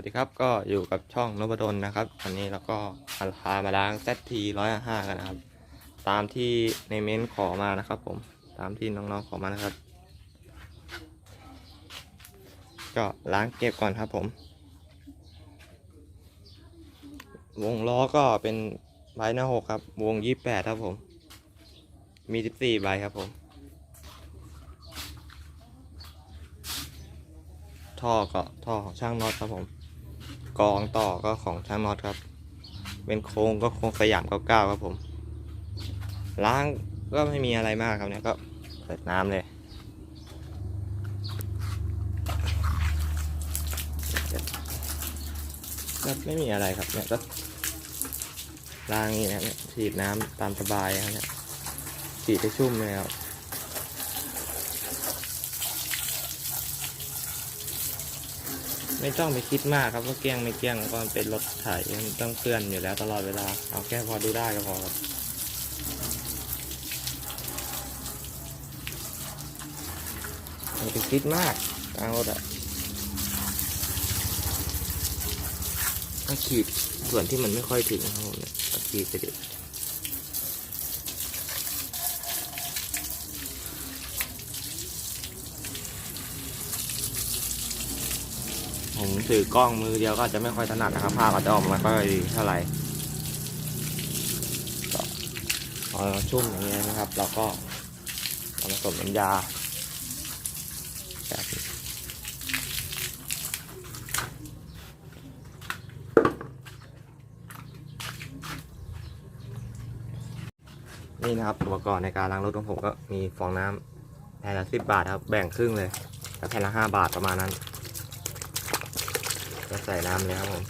วัสดีครับก็อยู่กับช่องนบดลนะครับวันนี้เราก็พามาล้าง ZT ร้อยห้ากันนะครับ ตามที่ในเม้นต์ขอมานะครับผมตามที่น้องๆขอมานะครับ ก็ล้างเก็บก่อนครับผม วงล้อก็เป็นใบหน้าหกครับ วงยี่แปดครับผม มีสิบสี่ใบครับผมท่อก็ท่อของช่างน็อตครับผม กองต่อก็ของช่างน็อตครับ เป็นโค้งก็โค้งสยามเก้าเก้าครับผม ล้างก็ไม่มีอะไรมากครับเนี่ยก็เปิดน้ำเลยก็ไม่มีอะไรครับเนี่ยก็ล้างนี้นะเนี่ยฉีดน้ำตามสบายครับเนี่ยฉีดให้ชุ่มเลยครับ ไม่ต้องไปคิดมากครับว่าเกลี้ยงไม่เกลี้ยงก็เป็นรถไถมันต้องเคลื่อนอยู่แล้วตลอดเวลาเอาแค่พอดูได้ก็พอครับไม่ไปคิดมากทางรถอะต้องขีดส่วนที่มันไม่ค่อยถึงครับผมเนี่ยเอขีดไปดิ ผมถือกล้องมือเดียวก็จะไม่ค่อยถนัดนะครับภาพอาจจะออกมาไม่ค่อยเท่าไหร่พอชุ่มอย่างเงี้ยนะครับ เราก็เอาผสมน้ำยาแบบนี้นี่นะครับอุปกรณ์ในการล้างรถของผมก็มีฟองน้ำแผ่นละสิบบาทครับ แบ่งครึ่งเลยแต่แผ่นละห้าบาทประมาณนั้น ก็ใส่น้ำเลยครับผม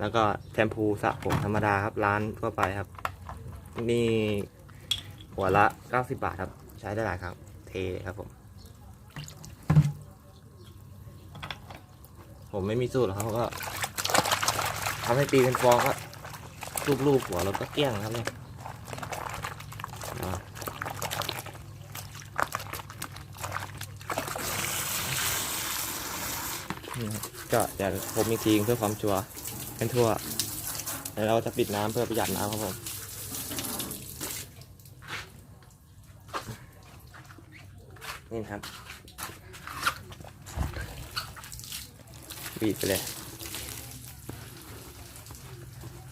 แล้วก็แชมพูสระผมธรรมดาครับ ร้านทั่วไปครับ นี่หัวละ 90 บาทครับ ใช้ได้หลายครั้งเทครับผม ผมไม่มีสูตรหรอกครับก็ทำให้ตีเป็นฟองก็ลูบๆหัวแล้วก็เกลี้ยงครับเนี่ยอ่า นี่ครับ ก็เดี๋ยวผมมีทีเพื่อความชัวร์เป็นทั่วแล้วเราจะปิดน้ำเพื่อประหยัดน้ำครับผมนี่ครับบีบไปเลย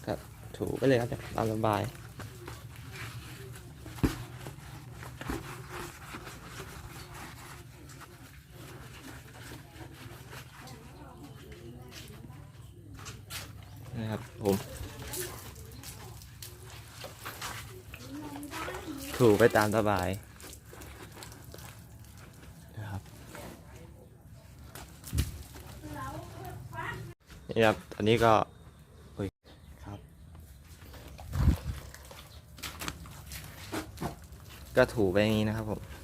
ครับถูไปเลยครับตามสบาย นะครับผมถูไปตามสบายนะครับนี่ครับอันนี้ก็ครับก็ถูไปอย่างนี้นะครับผม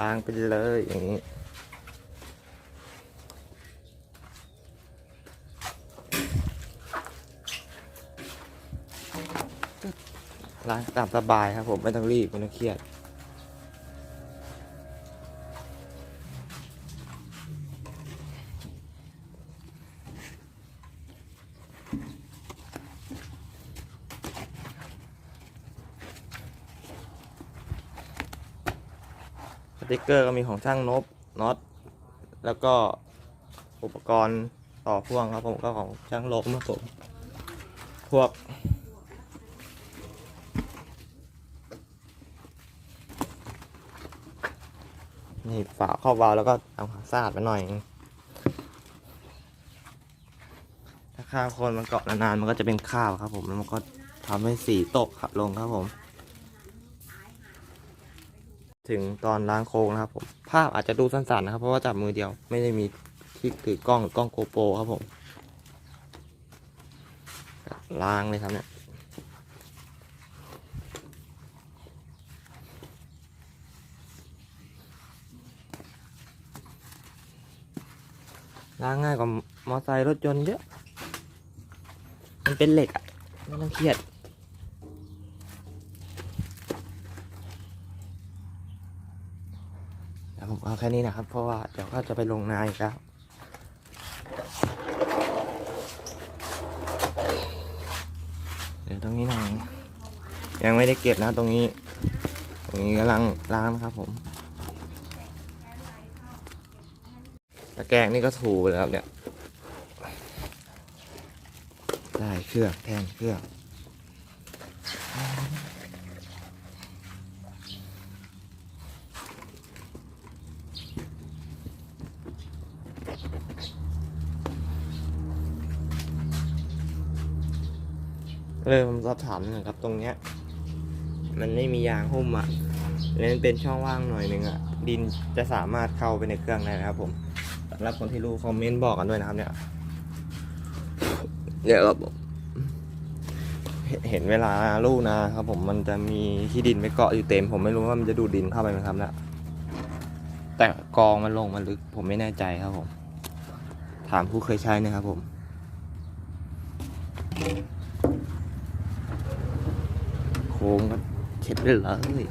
ล้างไปเลยอย่างนี้ล้างตามสบายครับผมไม่ต้องรีบไม่ต้องเครียด ติกเกอร์ก็มีของช่างนบน็อตแล้วก็อุปกรณ์ต่อพ่วงครับผมก็ของช่างลบครับผมพวกนี่ฝาครอบวาล์วแล้วก็เอาความสะอาดไปหน่อย ถ้าข้าวคนมันเกาะนานๆมันก็จะเป็นข้าวครับผมแล้วมันก็ทำให้สีตกครับลงครับผม ถึงตอนล้างโค้งนะครับผมภาพอาจจะดูสั้นๆนะครับ เพราะว่าจับมือเดียวไม่ได้มีที่ถือกล้องหรือกล้องโกโปรครับผมล้างเลยครับเนี่ยล้างง่ายกว่ามอเตอร์ไซค์รถยนต์เยอะ มันเป็นเหล็กอะไม่ต้องเครียด ผมเอาแค่นี้นะครับ เพราะว่าเดี๋ยวก็จะไปลงนาอีกแล้วเดี๋ยวตรงนี้หน่อยยังไม่ได้เก็บนะตรงนี้ ตรงนี้กำลังล้างนะครับผมตะแกรงนี่ก็ถูเลยครับเนี่ยได้เครื่องแทนเครื่อง เริ่มสอบถามน่อยครับตรงเนี้ย มันไม่มียางหุ้มอะแล้วมันเป็นช่องว่างหน่อยหนึ่งอะ ดินจะสามารถเข้าไปในเครื่องได้นะครับผมสำหรับคนที่รู้คอมเมนต์บอกกันด้วยนะครับ เนี่ยเดี๋ยวครับเห็นเห็นเวลาลูกนะครับผมมันจะมีที่ดินไปเกาะอยู่เต็ม ผมไม่รู้ว่ามันจะดูดดินเข้าไปไหมครับนะแต่กองมันลงมันลึกผมไม่แน่ใจครับผม ถามผู้เคยใช้นะครับผม โค้งก็เช็ดได้เลย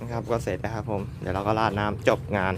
นะครับก็เสร็จแล้วครับผม เดี๋ยวเราก็ราดน้ำจบงาน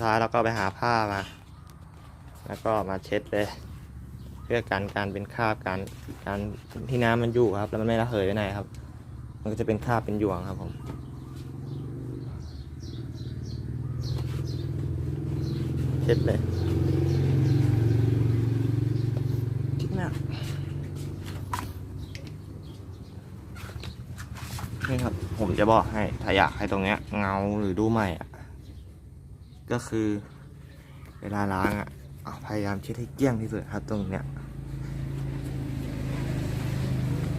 ดท้ายเราก็ไปหาผ้ามา แล้วก็มาเช็ดเลย เพื่อกันการเป็นคราบการการที่น้ำมันอยู่ครับ แล้วมันไม่ระเหยไปไหนครับ มันก็จะเป็นคราบเป็นหยวงครับผมเช็ดเลยคิดมากนี่ครับ ผมจะบอกให้ถ้าอยากให้ตรงเนี้ยเงาหรือดูใหม่อะ ก็คือเวลาล้างอะพยายามเช็ดให้เกลี้ยงที่สุดครับตรงเนี้ย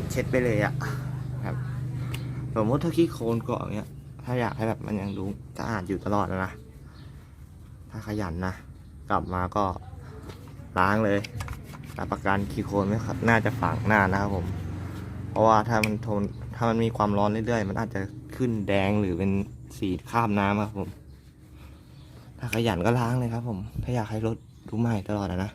เช็ดไปเลยอะครับสมมติถ้าขี้โคลนเกาะอย่างเงี้ย ถ้าอยากให้แบบมันยังดูสะอาดอยู่ตลอดนะถ้าขยันนะกลับมาก็ล้างเลยรับประกันขี้โคลนไม่ครับน่าจะฝังหน้านะครับผม เพราะว่าถ้ามันทนถ้ามันมีความร้อนเรื่อยๆ มันอาจจะขึ้นแดงหรือเป็นสีคราบน้ำครับผม ถ้าขยันก็ล้างเลยครับผม ถ้าอยากให้รถดูใหม่ตลอดอะนะ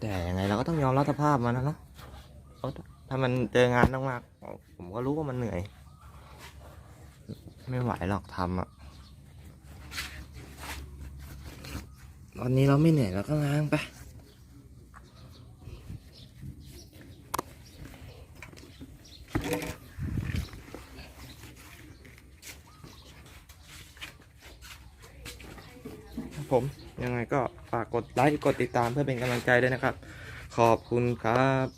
แต่ยังไงเราก็ต้องยอมรับสภาพมันนะเนาะเพราะถ้ามันเจองานมากๆผมก็รู้ว่ามันเหนื่อย ไม่ไหวหรอกทำอะตอนนี้เราไม่เหนื่อยเราก็ล้างไป ครับผม ยังไงก็ฝากกด ไลค์กดติดตามเพื่อเป็นกำลังใจด้วยนะครับ ขอบคุณครับ